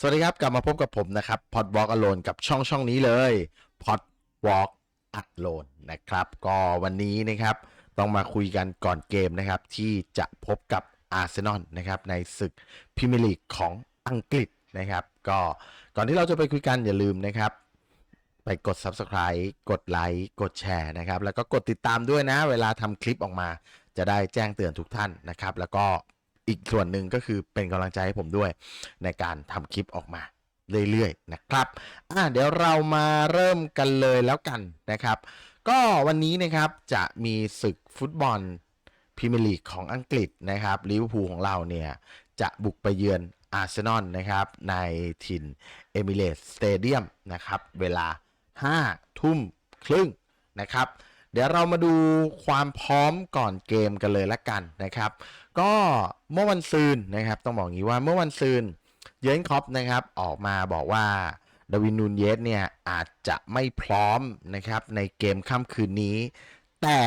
สวัสดีครับ กลับมาพบกับผมนะครับพอดวอล์กอโลนกับช่องช่องนี้เลยพอดวอล์กอัโลนนะครับ ก็วันนี้นะครับต้องมาคุยกันก่อนเกมนะครับ ที่จะพบกับอาร์เซนอลนะครับในศึกพรีเมียร์ลีกของอังกฤษนะครับ ก็ก่อนที่เราจะไปคุยกันอย่าลืมนะครับ ไปกด Subscribe กดไลค์กดแชร์นะครับ แล้วก็กดติดตามด้วยนะ เวลาทำคลิปออกมา จะได้แจ้งเตือนทุกท่านนะครับ แล้วก็ อีกส่วนหนึ่งก็คือเป็นกำลังใจให้ผมด้วย ในการทำคลิปออกมาเรื่อยๆนะครับอะเดี๋ยวเรามาเริ่มกันเลยแล้วกันนะครับ ก็วันนี้นะครับจะมีศึกฟุตบอลพรีเมียร์ลีกของอังกฤษนะครับลิเวอร์พูลของเราเนี่ยจะบุกไปเยือนอาร์เซนอลนะครับในถิ่นเอมิเรตสเตเดียมนะครับเวลา 5 ทุ่มครึ่งนะครับ เดี๋ยวเรามาดูความพร้อมก่อนเกมกันเลยละกันนะครับ ก็เมื่อวันซืนนะครับ ต้องบอกงี้ว่าเมื่อวันซืนเยนคอปนะครับออกมาบอกว่าดวินนูนเยสเนี่ยอาจจะไม่พร้อมนะครับในเกมค่ำคืนนี้ แต่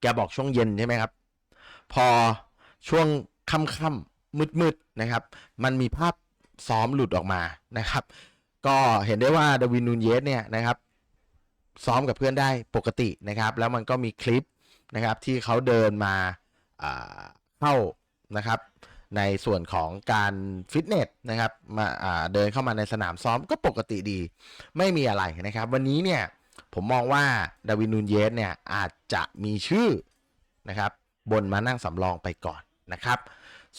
แกบอกช่วงเย็นใช่ไหมครับ พอช่วงค่ำๆมืดๆนะครับ มันมีภาพซ้อมหลุดออกมานะครับ ก็เห็นได้ว่าดวินนูนเยสเนี่ยนะครับ ซ้อมกับเพื่อนได้ปกตินะครับ แล้วมันก็มีคลิปนะครับที่เขาเดินมาเข้านะครับในส่วนของการฟิตเนสนะครับมาาเดินเข้ามาในสนามซ้อมก็ปกติดี ไม่มีอะไรนะครับ วันนี้เนี่ยผมมองว่าดาวินนูนเยสเนี่ยอาจจะมีชื่อนะครับบนมานั่งสำรองไปก่อนนะครับ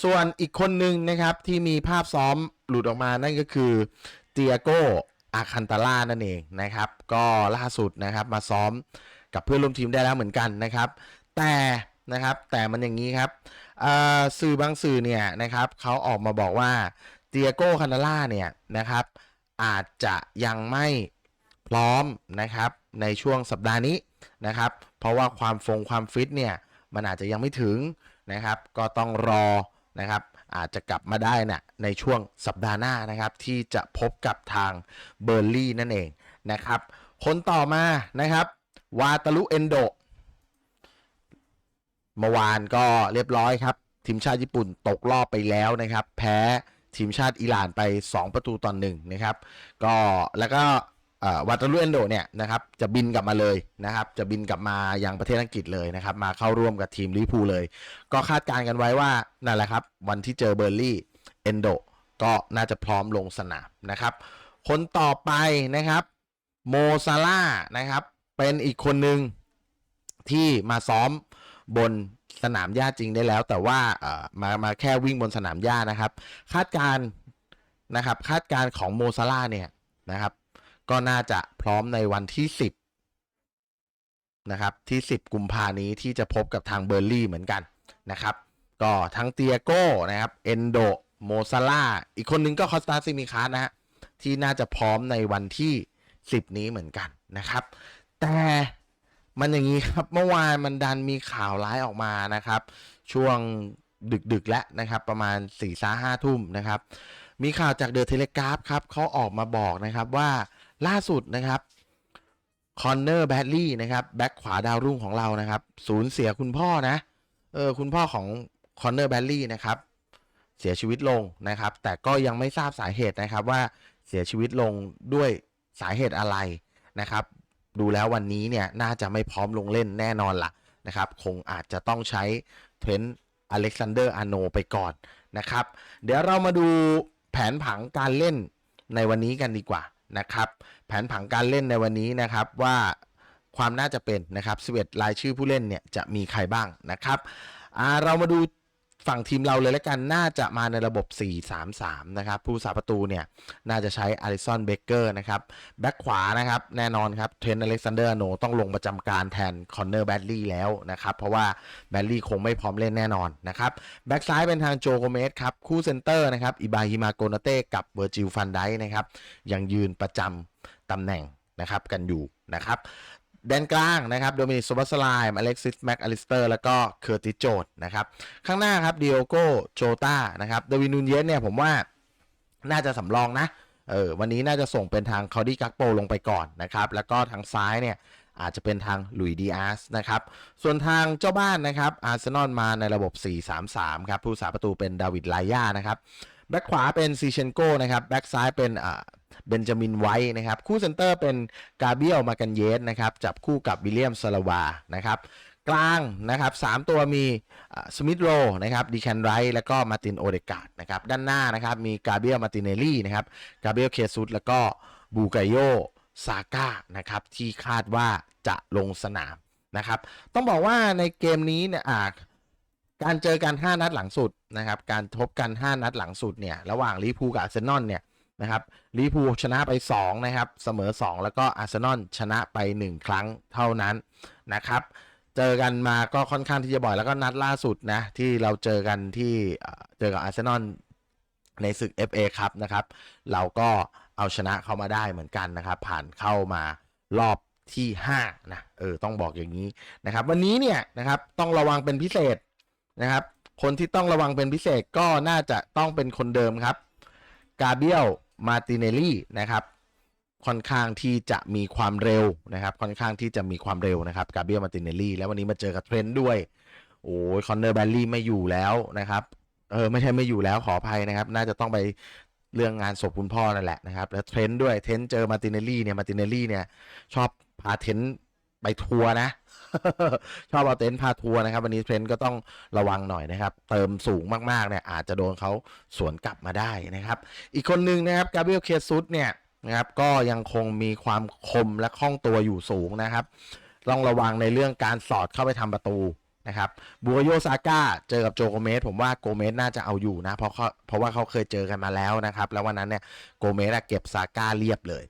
ส่วนอีกคนหนึ่งนะครับที่มีภาพซ้อมหลุดออกมานั่นก็คือเตียโก อาคันตาล่านั่นเองนะครับ ก็ล่าสุดนะครับมาซ้อมกับเพื่อนร่วมทีมได้แล้วเหมือนกันนะครับ แต่นะครับแต่มันอย่างนี้ครับสื่อบางสื่อเนี่ยนะครับเขาออกมาบอกว่าเตียโก้คันตาล่าเนี่ยนะครับ อาจจะยังไม่พร้อมนะครับในช่วงสัปดาห์นี้นะครับ เพราะว่าความฟงความฟิตเนี่ยมันอาจจะยังไม่ถึงนะครับ ก็ต้องรอนะครับ อาจจะกลับมาได้นะในช่วงสัปดาห์หน้านะครับ ที่จะพบกับทางเบอร์ลี่นั่นเองนะครับ คนต่อมานะครับ วาตาลุเอนโดเมื่อวานก็เรียบร้อยครับ ทีมชาติญี่ปุ่นตกรอบไปแล้วนะครับ แพ้ทีมชาติอิหร่านไป 2 ประตูต่อหนึ่งนะครับ ก็แล้วก็ วาตลุเอนโดเนี่ยนะครับจะบินกลับมาเลยนะครับจะบินกลับมายังประเทศอังกฤษเลยนะครับมาเข้าร่วมกับทีมลิเวอร์พูลเลย ก็คาดการณ์กันไว้ว่านั่นแหละครับวันที่เจอเบอร์ลี่เอนโดก็น่าจะพร้อมลงสนามนะครับ คนต่อไปนะครับโมซาล่านะครับเป็นอีกคนหนึ่งที่มาซ้อมบนสนามหญ้าจริงได้แล้ว แต่ว่าเอ่อมามาแค่วิ่งบนสนามหญ้านะครับ คาดการณ์นะครับคาดการณ์ของโมซาล่าเนี่ยนะครับ ก็น่าจะพร้อมในวันที่ 10 นะครับ ที่ 10 กุมภานี้ที่จะพบกับทางเบอร์ลี่เหมือนกันนะครับ ก็ทั้งเตียโก้นะครับ เอนโด โมซาล่า อีกคนนึงก็คอสตาซิมิคาสนะฮะ ที่น่าจะพร้อมในวันที่ 10 นี้เหมือนกันนะครับ แต่มันอย่างนี้ครับ เมื่อวานมันดันมีข่าวร้ายออกมานะครับ ช่วงดึกๆแล้วนะครับ ประมาณ4ี่ห้าทุ่มนะครับ มีข่าวจากเดอะเทเลกราฟครับเขาออกมาบอกนะครับว่า ล่าสุดนะครับคอนเนอร์แบดลี่นะครับแบ็คขวาดาวรุ่งของเรานะครับสูญเสียคุณพ่อนะเออคุณพ่อของคอนเนอร์แบดลี่นะครับเสียชีวิตลงนะครับ แต่ก็ยังไม่ทราบสาเหตุนะครับว่าเสียชีวิตลงด้วยสาเหตุอะไรนะครับ ดูแล้ววันนี้เนี่ยน่าจะไม่พร้อมลงเล่นแน่นอนละนะครับ คงอาจจะต้องใช้เทรนต์อเล็กซานเดอร์อาโนไปก่อนนะครับ เดี๋ยวเรามาดูแผนผังการเล่นในวันนี้กันดีกว่า นะครับ แผนผังการเล่นในวันนี้นะครับว่าความน่าจะเป็นนะครับ11รายชื่อผู้เล่นเนี่ยจะมีใครบ้างนะครับเรามาดู ฝั่งทีมเราเลยแล้วกันน่าจะมาในระบบ 4-3-3 นะครับผู้สาประตูเนี่ย น่าจะใช้อาริสันเบเกอร์นะครับแบ็คขวานะครับ แน่นอนครับเทรนต์อเล็กซานเดอร์โนต้องลงประจำการแทนคอนเนอร์แบดลี่แล้วนะครับ เพราะว่าแบดลี่คงไม่พร้อมเล่นแน่นอนนะครับแบ็กซ้ายเป็นทางโจโกเมสครับ คู่เซนเตอร์นะครับอิบาฮิมาโกนาเต้กับเวอร์จิลฟันไดนะครับยังยืนประจำตำแหน่งนะครับกันอยู่นะครับ แดนกลางนะครับโดมินิกโซบัสไลม์อเล็กซิสแม็กอลิสเตอร์แล้วก็เคอร์ติโจดนะครับข้างหน้าครับดิโอโกโจตานะครับเดวินูนเยสเนี่ยผมว่าน่าจะสำรองนะเออวันนี้น่าจะส่งเป็นทางคาดี้กักโปลงไปก่อนนะครับ แล้วก็ทางซ้ายเนี่ยอาจจะเป็นทางลุยดีอาสนะครับ ส่วนทางเจ้าบ้านนะครับอาร์เซนอลมาในระบบ 4-3-3 ครับ ผู้สาประตูเป็นดาวิดไลยานะครับ แบ็คขวาเป็นซีเชนโกนะครับแบ็คซ้ายเป็นเบนจามินไวท์นะครับ คู่เซนเตอร์เป็นกาเบียลมากันเยสนะครับจับคู่กับวิลเลียมซาลาวานะครับกลางนะครับสามตัวมีสมิธโรนะครับดีแคนไรท์แล้วก็มาตินโอเดกาดนะครับด้านหน้านะครับมีกาเบียลมาติเนลลี่นะครับกาเบียลเคซุสแล้วก็บูกาโยซาก้านะครับที่คาดว่าจะลงสนามนะครับต้องบอกว่าในเกมนี้เนี่ยอ่า การเจอกัน 5 นัดหลังสุดนะครับ การทบกัน 5 นัดหลังสุดเนี่ย ระหว่างลิพูกับอาร์เซนอลเนี่ยนะครับลิพูชนะไป 2 นะครับ เสมอ 2 แล้วก็อาร์เซนอลชนะไป 1 ครั้งเท่านั้นนะครับ เจอกันมาก็ค่อนข้างที่จะบ่อยแล้วก็นัดล่าสุดนะ ที่เราเจอกันที่เอ่อเจอกับอาร์เซนอลในศึก FA ครับนะครับ เราก็เอาชนะเข้ามาได้เหมือนกันนะครับ ผ่านเข้ามารอบที่5นะเออต้องบอกอย่างนี้นะครับ วันนี้เนี่ยนะครับต้องระวังเป็นพิเศษ นะครับ คนที่ต้องระวังเป็นพิเศษก็น่าจะต้องเป็นคนเดิมครับ กาเบียล มาติเนลลี่นะครับ ค่อนข้างที่จะมีความเร็วนะครับ ค่อนข้างที่จะมีความเร็วนะครับ กาเบียล มาตินเนลลี่ แล้ววันนี้มาเจอกับเทรนด์ด้วย โอ้ยคอนเนอร์แบลลี่ไม่อยู่แล้วนะครับ เออ ไม่ใช่ไม่อยู่แล้วขออภัยนะครับ น่าจะต้องไปเรื่องงานศพคุณพ่อนั่นแหละนะครับ แล้วเทรนด์ด้วย เทรนด์เจอมาตินเนลลี่เนี่ย มาตินเนลลี่เนี่ยชอบพาเทรนด์ไปทัวร์นะ ชอบเอาเต็นท์พาทัวร์นะครับ วันนี้เทรนด์ก็ต้องระวังหน่อยนะครับ เติมสูงมากๆเนี่ยอาจจะโดนเขาสวนกลับมาได้นะครับ อีกคนหนึ่งนะครับกาเบรียลเคซุสเนี่ยนะครับก็ยังคงมีความคมและคล่องตัวอยู่สูงนะครับ ต้องระวังในเรื่องการสอดเข้าไปทำประตูนะครับบูโยซาก้าเจอกับโจโกเมสผมว่าโกเมสน่าจะเอาอยู่นะ เพราะเขาเพราะว่าเขาเคยเจอกันมาแล้วนะครับ แล้ววันนั้นเนี่ยโกเมสเก็บซาก้าเรียบเลย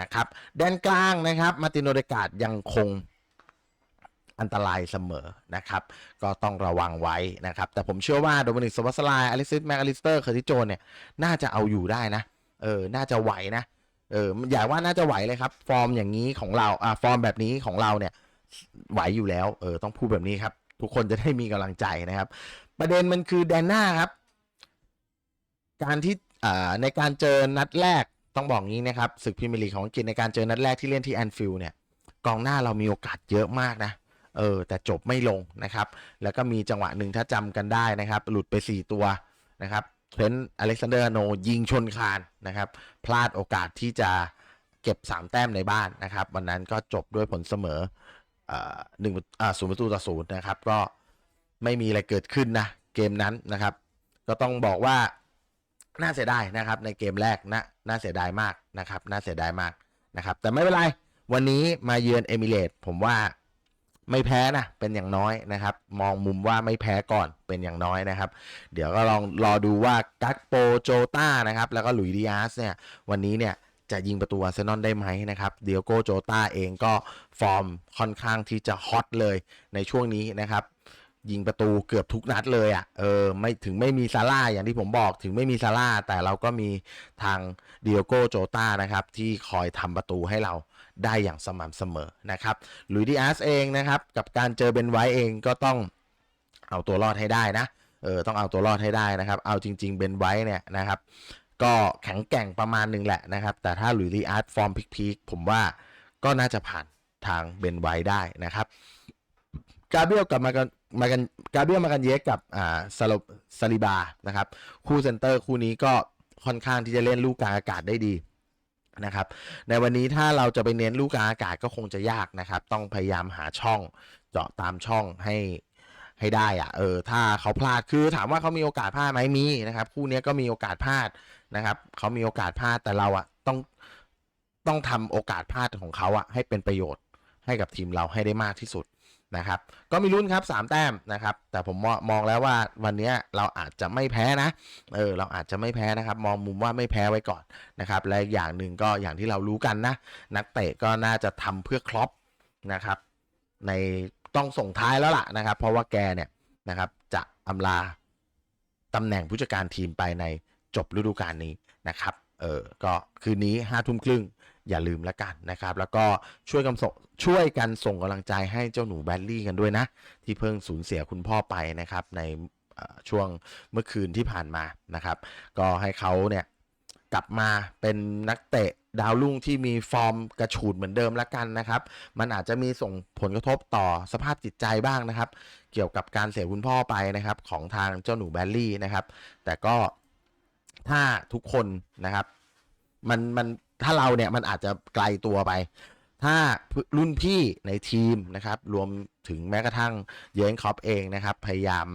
นะครับแดนกลางนะครับมาติโนเดกาดยังคง อันตรายเสมอนะครับ ก็ต้องระวังไว้นะครับ แต่ผมเชื่อว่าโดมินิกสวัสไลอลิซิสแมคอลิสเตอร์เคอร์ติโจนเนี่ย น่าจะเอาอยู่ได้นะ เออ น่าจะไหวนะ เออ อย่าว่าน่าจะไหวเลยครับ ฟอร์มอย่างนี้ของเรา อ่า ฟอร์มแบบนี้ของเราเนี่ย ไหวอยู่แล้ว เออ ต้องพูดแบบนี้ครับ ทุกคนจะได้มีกำลังใจนะครับ ประเด็นมันคือแดนหน้าครับ การที่ อ่า ในการเจอนัดแรก ต้องบอกงี้นะครับ ศึกพรีเมียร์ลีกของอังกฤษในการเจอนัดแรกที่เล่นที่แอนฟิลด์เนี่ย กองหน้าเรามีโอกาสเยอะมากนะ เออแต่จบไม่ลงนะครับ แล้วก็มีจังหวะหนึ่งถ้าจำกันได้นะครับ หลุดไป 4 ตัวนะครับเทรนต์อเล็กซานเดอร์โนยิงชนคานนะครับ พลาดโอกาสที่จะเก็บ 3 แต้มในบ้านนะครับ วันนั้นก็จบด้วยผลเสมอเอ่อหนึ่งอ่าศูนย์ประตูต่อศูนย์นะครับ ก็ไม่มีอะไรเกิดขึ้นนะเกมนั้นนะครับ ก็ต้องบอกว่าน่าเสียดายนะครับ ในเกมแรกนะน่าเสียดายมากนะครับ น่าเสียดายมากนะครับ แต่ไม่เป็นไร วันนี้มาเยือนเอมิเรตผมว่า ไม่แพ้นะเป็นอย่างน้อยนะครับ มองมุมว่าไม่แพ้ก่อนเป็นอย่างน้อยนะครับ เดี๋ยวก็ลองรอดูว่ากักโปโจต้านะครับ แล้วก็หลุยดิอาสเนี่ยวันนี้เนี่ยจะยิงประตูอาร์เซนอลได้ไหมนะครับเดียโกโจต้าเองก็ฟอร์มค่อนข้างที่จะฮอตเลยในช่วงนี้นะครับยิงประตูเกือบทุกนัดเลยอะ่ะ เออ ไม่ถึงไม่มีซาร่าอย่างที่ผมบอกถึงไม่มีซาร่าแต่เราก็มีทางเดียโกโจต้านะครับ ที่คอยทำประตูให้เรา ได้อย่างสม่ำเสมอนะครับหลุยส์ดิอาสเองนะครับกับการเจอเบนไวท์เองก็ต้องเอาตัวรอดให้ได้นะเออต้องเอาตัวรอดให้ได้นะครับ เอาจริง ๆ เบนไวท์เนี่ยนะครับ ก็แข็งแกร่งประมาณหนึ่งแหละนะครับ แต่ถ้าหลุยส์ดิอาสฟอร์มพีคๆผมว่าก็น่าจะผ่านทางเบนไวท์ได้นะครับกาเบียลกับมากันมากันกาเบียลมากันเยสกับอ่าซาโลซาลิบานะครับ คู่เซนเตอร์คู่นี้ก็ค่อนข้างที่จะเล่นลูกกลางอากาศได้ดี นะครับ ในวันนี้ถ้าเราจะไปเน้นลูกกลางอากาศก็คงจะยากนะครับ ต้องพยายามหาช่องเจาะตามช่องให้ให้ได้อะเออถ้าเขาพลาดคือถามว่าเขามีโอกาสพลาดไหมมีนะครับ คู่นี้ก็มีโอกาสพลาดนะครับเขามีโอกาสพลาดแต่เราอะต้องต้องทำโอกาสพลาดของเขาอะให้เป็นประโยชน์ให้กับทีมเราให้ได้มากที่สุด นะครับ ก็มีรุ่นครับ3แต้มนะครับ แต่ผมมองแล้วว่าวันนี้เราอาจจะไม่แพ้นะ เออ เราอาจจะไม่แพ้นะครับ มองมุมว่าไม่แพ้ไว้ก่อนนะครับ และอีกอย่างหนึ่งก็อย่างที่เรารู้กันนะ นักเตะก็น่าจะทำเพื่อครอปนะครับ ในต้องส่งท้ายแล้วล่ะนะครับ เพราะว่าแกเนี่ยนะครับจะอำลาตำแหน่งผู้จัดการทีมไปในจบฤดูกาลนี้นะครับ เออ ก็คืนนี้ห้าทุ่มครึ่ง อย่าลืมแล้วกันนะครับ แล้วก็ช่วยกันส่งช่วยกันส่งกำลังใจให้เจ้าหนูแบดลี่กันด้วยนะ ที่เพิ่งสูญเสียคุณพ่อไปนะครับในช่วงเมื่อคืนที่ผ่านมานะครับ ก็ให้เขาเนี่ยกลับมาเป็นนักเตะดาวรุ่งที่มีฟอร์มกระฉูดเหมือนเดิมล้วกันนะครับ มันอาจจะมีส่งผลกระทบต่อสภาพจิตใจบ้างนะครับ เกี่ยวกับการเสียคุณพ่อไปนะครับ ของทางเจ้าหนูแบลลี่นะครับ แต่ก็ถ้าทุกคนนะครับ มันมัน ถ้าเราเนี่ยมันอาจจะไกลตัวไป ถ้ารุ่นพี่ในทีมนะครับ รวมถึงแม้กระทั่งเยนคอปเองนะครับ พยายาม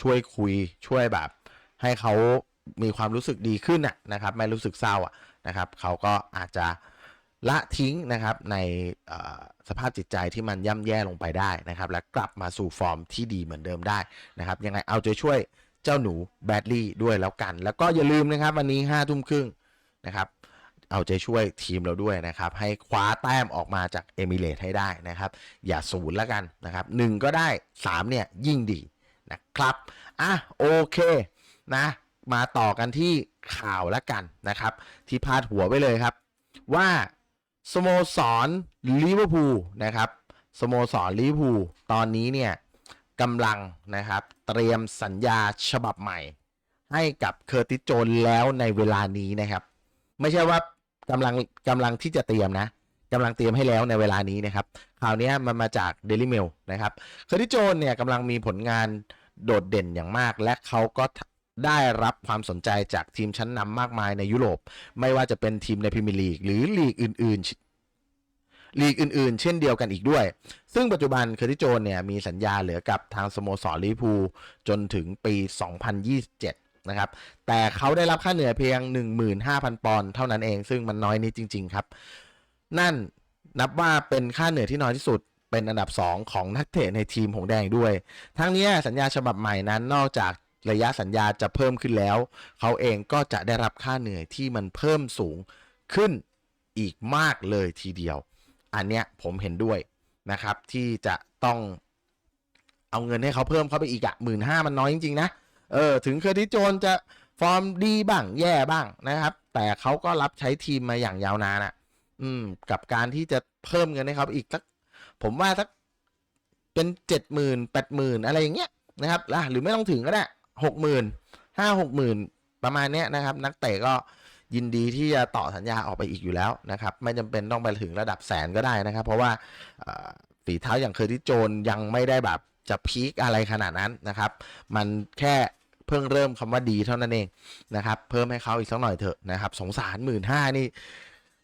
ช่วยคุยช่วยแบบ ให้เขามีความรู้สึกดีขึ้นนะนะครับ ไม่รู้สึกเศร้าอะนะครับ เขาก็อาจจะละทิ้งนะครับในสภาพจิตใจที่มันย่ำแย่ลงไปได้นะครับ และกลับมาสู่ฟอร์มที่ดีเหมือนเดิมได้นะครับ ยังไงเอาใจช่วยเจ้าหนูแบดลี่ด้วยแล้วกัน แล้วก็อย่าลืมนะครับ วันนี้ห้าทุ่มครึ่งนะครับ เอาใจช่วยทีมเราด้วยนะครับ ให้คว้าแต้มออกมาจากเอมิเรตให้ได้นะครับ อย่าศูนย์แล้วกันนะครับหนึ่งก็ได้สามเนี่ย ยิ่งดีนะครับ อะ โอเคนะ มาต่อกันที่ข่าวแล้วกันนะครับ ที่พาดหัวไว้เลยครับ ว่าสโมสรลิเวอร์พูลนะครับสโมสรลิเวอร์พูลตอนนี้เนี่ยกำลังนะครับเตรียมสัญญาฉบับใหม่ ให้กับเคอร์ติสโจนแล้วในเวลานี้นะครับ ไม่ใช่ว่า กำลังกำลังที่จะเตรียมนะกำลังเตรียมให้แล้วในเวลานี้นะครับข่าวนี้มันมาจาก Daily Mail นะครับเคอร์ติโจนเนี่ยกำลังมีผลงานโดดเด่นอย่างมาก และเขาก็ได้รับความสนใจจากทีมชั้นนำมากมายในยุโรป ไม่ว่าจะเป็นทีมในพรีเมียร์ลีกหรือลีกอื่น ๆ ลีกอื่น ๆ เช่นเดียวกันอีกด้วย ซึ่งปัจจุบันเคอร์ติโจนเนี่ยมีสัญญาเหลือกับทางสโมสรลิเวอร์พูลจนถึงปี 2027 นะครับ แต่เขาได้รับค่าเหนื่อยเพียง 15,000 ปอนด์เท่านั้นเอง ซึ่งมันน้อยนิดจริง ๆ ครับ นั่นนับว่าเป็นค่าเหนื่อยที่น้อยที่สุดเป็นอันดับ 2 ของนักเตะในทีมหงแดงด้วย ทั้งนี้สัญญาฉบับใหม่นั้นนอกจากระยะสัญญาจะเพิ่มขึ้นแล้ว เขาเองก็จะได้รับค่าเหนื่อยที่มันเพิ่มสูงขึ้นอีกมากเลยทีเดียว อันเนี้ยผมเห็นด้วยนะครับที่จะต้องเอาเงินให้เขาเพิ่มเข้าไปอีกอะหมื่นห้ามันน้อยจริงๆนะ เออถึงเคอร์ติสโจนจะฟอร์มดีบ้างแย่บ้างนะครับ แต่เขาก็รับใช้ทีมมาอย่างยาวนานอะ อืม กับการที่จะเพิ่มเงินให้เขาอีกสักผมว่าสักเป็นเจ็ดหมื่นแปดหมื่นอะไรอย่างเงี้ยนะครับอะหรือไม่ต้องถึงก็ได้หกหมื่นห้าหกหมื่นประมาณเนี้ยนะครับ นักเตะก็ยินดีที่จะต่อสัญญาออกไปอีกอยู่แล้วนะครับ ไม่จำเป็นต้องไปถึงระดับแสนก็ได้นะครับ เพราะว่าฝีเท้าอย่างเคอร์ติสโจนยังไม่ได้แบบจะพีคอะไรขนาดนั้นนะครับ มันแค่ เพิ่งเริ่มคำว่าดีเท่านั้นเองนะครับ เพิ่มให้เขาอีกสักหน่อยเถอะนะครับสงสารหมื่นห้านี่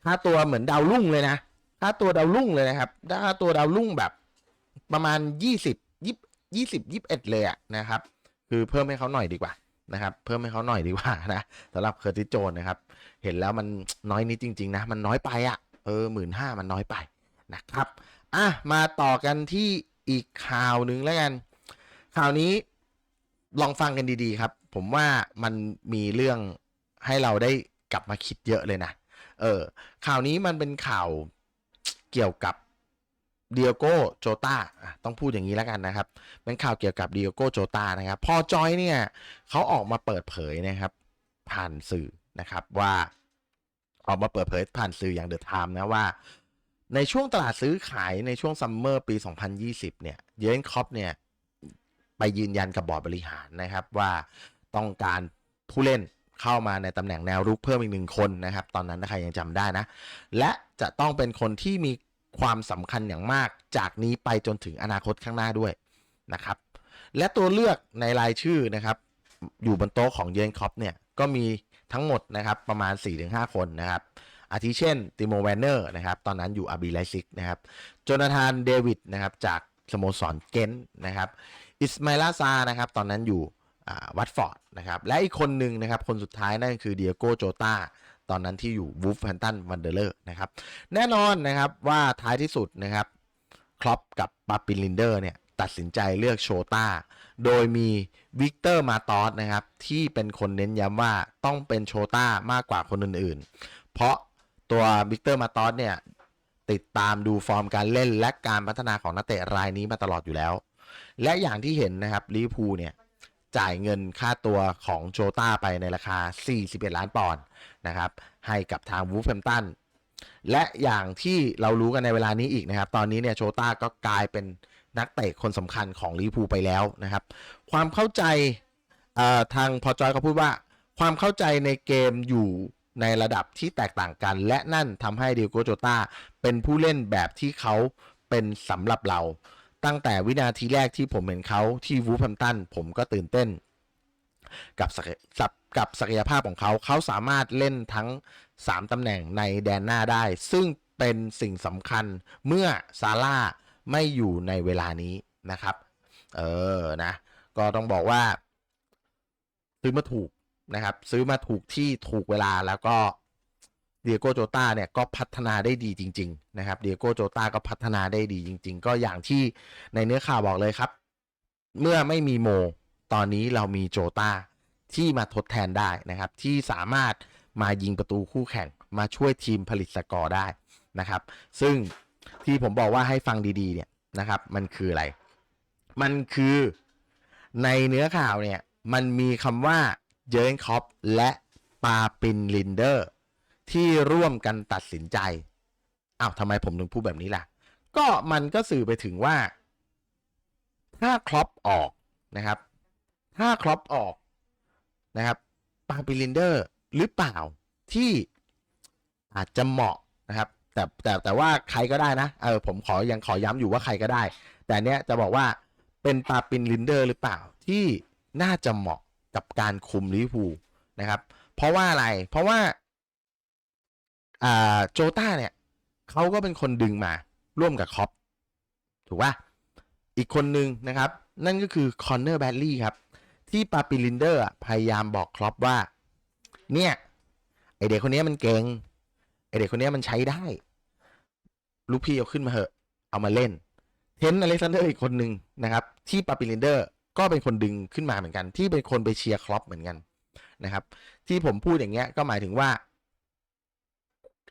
ค่าตัวเหมือนดาวรุ่งเลยนะค่าตัวดาวรุ่งเลยนะครับค่าตัวดาวรุ่งแบบประมาณยี่สิบยี่ยี่สิบยี่สิบเอ็ดเลยอะนะครับ คือเพิ่มให้เขาหน่อยดีกว่านะครับ เพิ่มให้เขาหน่อยดีกว่านะสำหรับเคอร์ติโจนนะครับ เห็นแล้วมันน้อยนิดจริง ๆ นะ มันน้อยไปอะเออหมื่นห้ามันน้อยไปนะครับอะมาต่อกันที่อีกข่าวหนึ่งแล้วกัน ข่าวนี้ ลองฟังกันดีๆครับ ผมว่ามันมีเรื่องให้เราได้กลับมาคิดเยอะเลยนะ เออ ข่าวนี้มันเป็นข่าวเกี่ยวกับเดียโก้โจตาต้องพูดอย่างนี้แล้วกันนะครับ เป็นข่าวเกี่ยวกับเดียโก้โจตานะครับ พอจอยเนี่ยเขาออกมาเปิดเผยนะครับ ผ่านสื่อนะครับว่า ออกมาเปิดเผยผ่านสื่ออย่างเดอะไทม์นะว่า ในช่วงตลาดซื้อขายในช่วงซัมเมอร์ปี 2020 เนี่ย เยนคอปเนี่ย ไปยืนยันกับบอร์ดบริหารนะครับว่าต้องการผู้เล่นเข้ามาในตำแหน่งแนวรุกเพิ่มอีกหนึ่งคนนะครับ ตอนนั้นถ้าใครยังจำได้นะ และจะต้องเป็นคนที่มีความสำคัญอย่างมากจากนี้ไปจนถึงอนาคตข้างหน้าด้วยนะครับ และตัวเลือกในรายชื่อนะครับ อยู่บนโต๊ะของเยนคอปเนี่ยก็มีทั้งหมดนะครับประมาณ 4-5 คนนะครับ อาทิเช่นติโมแวนเนอร์นะครับ ตอนนั้นอยู่อาบีไลซิกนะครับโจนาธานเดวิดนะครับจากสโมสรเกนนะครับ อิสมาลาซานะครับตอนนั้นอยู่วัตฟอร์ดนะครับและอีกคนหนึ่งนะครับคนสุดท้ายนั่นคือเดียโกโจตาตอนนั้นที่อยู่วูฟแฟนตันวันเดอร์เลอร์นะครับแน่นอนนะครับว่าท้ายที่สุดนะครับครอปกับปาปินลินเดอร์เนี่ยตัดสินใจเลือกโชต้า โดยมีวิกเตอร์มาตอสนะครับที่เป็นคนเน้นย้ำว่าต้องเป็นโชต้ามากกว่าคนอื่นๆ เพราะตัววิกเตอร์มาตอสเนี่ยติดตามดูฟอร์มการเล่นและการพัฒนาของนักเตะรายนี้มาตลอดอยู่แล้ว และอย่างที่เห็นนะครับลิเวอร์พูลเนี่ยจ่ายเงินค่าตัวของโจต้าไปในราคา 41 ล้านปอนด์นะครับ ให้กับทางวูฟแฮมตันและอย่างที่เรารู้กันในเวลานี้อีกนะครับ ตอนนี้เนี่ยโชต้าก็กลายเป็นนักเตะคนสำคัญของลิเวอร์พูลไปแล้วนะครับ ความเข้าใจทางพอจอยเขาพูดว่า ความเข้าใจในเกมอยู่ในระดับที่แตกต่างกัน และนั่นทำให้ดิโกโจต้าเป็นผู้เล่นแบบที่เขาเป็นสำหรับเรา ตั้งแต่วินาทีแรกที่ผมเห็นเขาที่วูฟแฮมตันผมก็ตื่นเต้น กับศักยกับกับศักยภาพของเขา เขาสามารถเล่นทั้ง 3ตำแหน่งในแดนหน้าได้ ซึ่งเป็นสิ่งสำคัญเมื่อซาร่าไม่อยู่ในเวลานี้นะครับ เออนะ ก็ต้องบอกว่า ซื้อมาถูกนะครับ ซื้อมาถูกที่ถูกเวลาแล้วก็ เดียโกโจตาเนี่ยก็พัฒนาได้ดีจริง ๆ นะครับเดียโกโจตาก็พัฒนาได้ดีจริง ๆ ก็อย่างที่ในเนื้อข่าวบอกเลยครับ เมื่อไม่มีโม ตอนนี้เรามีโจตาที่มาทดแทนได้นะครับ ที่สามารถมายิงประตูคู่แข่งมาช่วยทีมผลิตสกอร์ได้นะครับ ซึ่งที่ผมบอกว่าให้ฟังดีๆเนี่ยนะครับ มันคืออะไร มันคือในเนื้อข่าวเนี่ย มันมีคำว่าเจอร์นคอปและปาปินลินเดอร์ ที่ร่วมกันตัดสินใจอ้าวทำไมผมถึงพูดแบบนี้ล่ะ ก็มันก็สื่อไปถึงว่า ถ้าครอปออกนะครับ ถ้าครอปออกนะครับปาปิลินเดอร์หรือเปล่าที่อาจจะเหมาะนะครับ แต่แต่แต่ว่าใครก็ได้นะเออผมขอยังขอย้ำอยู่ว่าใครก็ได้ แต่เนี้ยจะบอกว่าเป็นปาปินลินเดอร์หรือเปล่าที่น่าจะเหมาะกับการคุมลิเวอร์พูลนะครับ เพราะว่าอะไรเพราะว่า อ่าโจต้าเนี่ยเขาก็เป็นคนดึงมาร่วมกับคอปถูกป่ะอีกคนนึงนะครับ นั่นก็คือคอนเนอร์แบดลี่ครับ ที่ปาปิลินเดอร์พยายามบอกครอปว่า เนี่ย ไอเด็กคนนี้มันเก่งไอเด็กคนนี้มันใช้ได้ ลูกพี่เอาขึ้นมาเหอะ เอามาเล่น เทนอเล็กซานเดอร์อีกคนหนึ่งนะครับ ที่ปาปิลินเดอร์ก็เป็นคนดึงขึ้นมาเหมือนกัน ที่เป็นคนไปเชียร์ครอปเหมือนกันนะครับ ที่ผมพูดอย่างเงี้ยก็หมายถึงว่า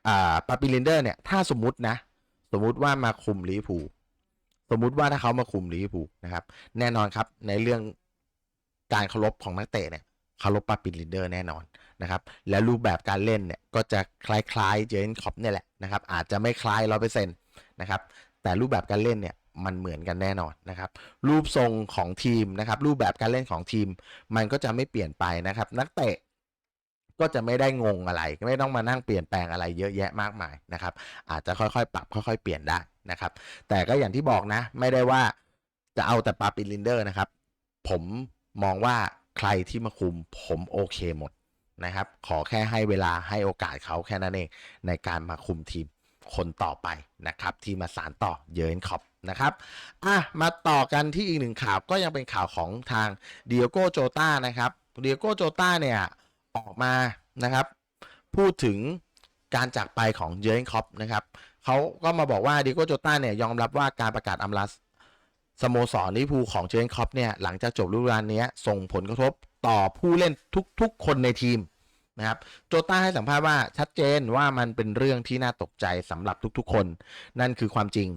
อ่าปาปิลินเดอร์เนี่ยถ้าสมมุตินะ สมมุติว่ามาคุมลิเวอร์พูลสมมุติว่าถ้าเขามาคุมลิเวอร์พูลนะครับ แน่นอนครับในเรื่องการเคารพของนักเตะเนี่ยเคารพปาปิลินเดอร์แน่นอนนะครับ และรูปแบบการเล่นเนี่ยก็จะคล้ายๆเจนคอปเนี่ยแหละนะครับ อาจจะไม่คล้ายร้อยเปอร์เซ็นต์นะครับ แต่รูปแบบการเล่นเนี่ยมันเหมือนกันแน่นอนนะครับ รูปทรงของทีมนะครับ รูปแบบการเล่นของทีม มันก็จะไม่เปลี่ยนไปนะครับ นักเตะ ก็จะไม่ได้งงอะไร ไม่ต้องมานั่งเปลี่ยนแปลงอะไรเยอะแยะมากมายนะครับ อาจจะค่อยๆ ปรับค่อยๆ เปลี่ยนได้นะครับ แต่ก็อย่างที่บอกนะ ไม่ได้ว่าจะเอาแต่ปาปินลินเดอร์นะครับ ผมมองว่าใครที่มาคุมผมโอเคหมดนะครับ ขอแค่ให้เวลาให้โอกาสเขาแค่นั้นเองในการมาคุมทีมคนต่อไปนะครับ ที่มาสารต่อเยอร์นคอปนะครับอะมาต่อกันที่อีกหนึ่งข่าวก็ยังเป็นข่าวของทางเดียโกโจตานะครับเดียโกโจตาเนี่ย ออกมานะครับ พูดถึงการจากไปของเยอร์นคอปนะครับเขาก็มาบอกว่าดียโกโจต้าเนี่ยยอมรับว่าการประกาศอำลาสโมสรลิเวอร์พูลของเจอร์เกนคอปเนี่ยหลังจากจบฤดูกาลนี้ส่งผลกระทบต่อผู้เล่นทุกๆ คนในทีมนะครับโจต้าให้สัมภาษณ์ว่าชัดเจนว่ามันเป็นเรื่องที่น่าตกใจสำหรับทุกๆ คน นั่นคือความจริง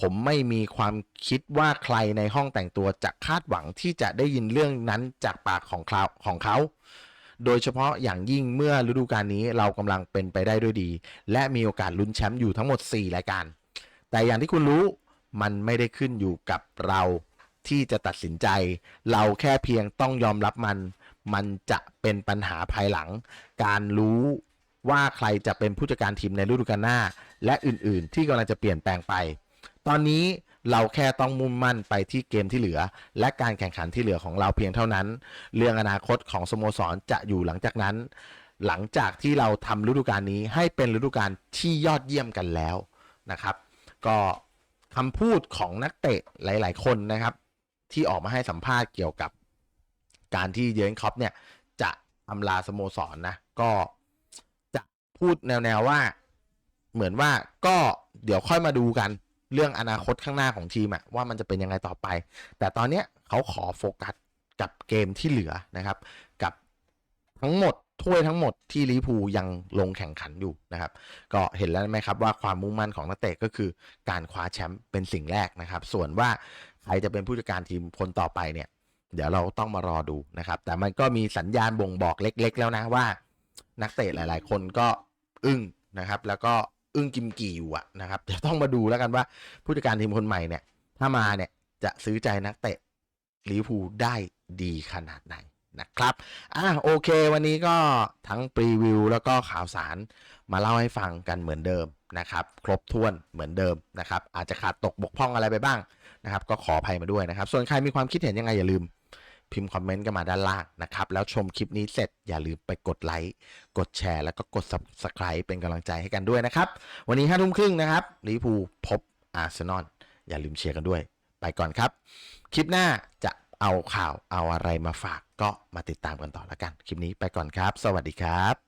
ผมไม่มีความคิดว่าใครในห้องแต่งตัวจะคาดหวังที่จะได้ยินเรื่องนั้นจากปากของเขาของเขา โดยเฉพาะอย่างยิ่งเมื่อฤดูกาลนี้เรากำลังเป็นไปได้ด้วยดี และมีโอกาสลุ้นแชมป์อยู่ทั้งหมด 4 รายการ แต่อย่างที่คุณรู้มันไม่ได้ขึ้นอยู่กับเราที่จะตัดสินใจ เราแค่เพียงต้องยอมรับมัน มันจะเป็นปัญหาภายหลัง การรู้ว่าใครจะเป็นผู้จัดการทีมในฤดูกาลหน้า และอื่นๆ ที่กำลังจะเปลี่ยนแปลงไป ตอนนี้เราแค่ต้องมุ่งมั่นไปที่เกมที่เหลือ และการแข่งขันที่เหลือของเราเพียงเท่านั้น เรื่องอนาคตของสโมสรจะอยู่หลังจากนั้น หลังจากที่เราทำฤดูกาลนี้ให้เป็นฤดูกาลที่ยอดเยี่ยมกันแล้วนะครับ ก็คำพูดของนักเตะหลาย ๆ คนนะครับ ที่ออกมาให้สัมภาษณ์เกี่ยวกับ การที่เยนคอปเนี่ยจะอำลาสโมสรนนะก็จะพูดแนว ๆ ว่าเหมือนว่าก็เดี๋ยวค่อยมาดูกัน เรื่องอนาคตข้างหน้าของทีมอะว่ามันจะเป็นยังไงต่อไป แต่ตอนเนี้ยเขาขอโฟกัสกับเกมที่เหลือนะครับ กับทั้งหมดถ้วยทั้งหมดที่ลิพูยังลงแข่งขันอยู่นะครับ ก็เห็นแล้วไหมครับว่าความมุ่งมั่นของนักเตะก็คือการคว้าแชมป์เป็นสิ่งแรกนะครับ ส่วนว่าใครจะเป็นผู้จัดการทีมคนต่อไปเนี่ย เดี๋ยวเราต้องมารอดูนะครับ แต่มันก็มีสัญญาณบ่งบอกเล็ก ๆ แล้วนะว่า นักเตะหลาย ๆ คนก็อึ้งนะครับ แล้วก็ อึ้งกิมกี่อยู่อะนะครับเดี๋ยวต้องมาดูแล้วกันว่าผู้จัดการทีมคนใหม่เนี่ย ถ้ามาเนี่ยจะซื้อใจนักเตะลิเวอร์พูลได้ดีขนาดไหนนะครับ อะโอเค วันนี้ก็ทั้งปรีวิวแล้วก็ข่าวสารมาเล่าให้ฟังกันเหมือนเดิมนะครับ ครบถ้วนเหมือนเดิมนะครับ อาจจะขาดตกบกพร่องอะไรไปบ้างนะครับ ก็ขออภัยมาด้วยนะครับ ส่วนใครมีความคิดเห็นยังไงอย่าลืม พิมพ์คอมเมนต์กันมาด้านล่างนะครับ แล้วชมคลิปนี้เสร็จอย่าลืมไปกดไลค์กดแชร์ แล้วก็กด subscribe เป็นกำลังใจให้กันด้วยนะครับ วันนี้ห้าทุ่มครึ่งนะครับลิเวอร์พูลพบอาร์เซนอลอย่าลืมเชียร์กันด้วย ไปก่อนครับ คลิปหน้าจะเอาข่าวเอาอะไรมาฝากก็มาติดตามกันต่อแล้วกัน คลิปนี้ไปก่อนครับ สวัสดีครับ